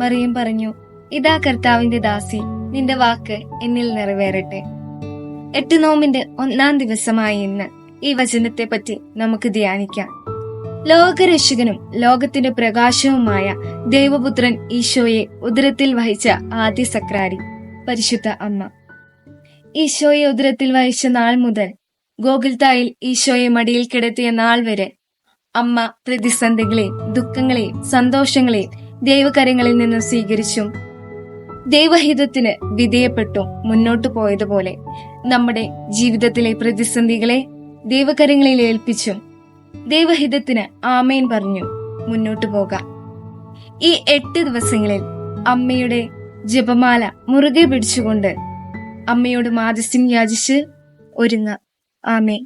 മറിയം പറഞ്ഞു ഇതാ കർത്താവിന്റെ ദാസി നിന്റെ വാക്ക് എന്നിൽ നിറവേറട്ടെ. എട്ട് നോമിന്റെ ഒന്നാം ദിവസമായ ഇന്ന് ഈ വചനത്തെ പറ്റി നമുക്ക് ധ്യാനിക്കാം. ലോകരക്ഷകനും ലോകത്തിന്റെ പ്രകാശവുമായ ദൈവപുത്രൻ ഈശോയെ ഉദരത്തിൽ വഹിച്ച ആദ്യ സക്രാരി പരിശുദ്ധ അമ്മ. ഈശോയെ ഉദരത്തിൽ വഹിച്ച നാൾ മുതൽ ഗോകുൽത്തായിൽ ഈശോയെ മടിയിൽ കിടത്തിയ നാൾ വരെ അമ്മ പ്രതിസന്ധികളെയും ദുഃഖങ്ങളെയും സന്തോഷങ്ങളെയും ദൈവകരങ്ങളിൽ നിന്നും സ്വീകരിച്ചും ദൈവഹിതത്തിന് വിധേയപ്പെട്ടും മുന്നോട്ടു പോയതുപോലെ നമ്മുടെ ജീവിതത്തിലെ പ്രതിസന്ധികളെ ദൈവകരങ്ങളിൽ ഏൽപ്പിച്ചും ദൈവഹിതത്തിന് ആമേൻ പറഞ്ഞു മുന്നോട്ടു പോകാം. ഈ എട്ട് ദിവസങ്ങളിൽ അമ്മയുടെ ജപമാല മുറുകെ പിടിച്ചുകൊണ്ട് അമ്മയോട് മാതസ്യം യാചിച്ച് ഒരുങ്ങ. ആമേ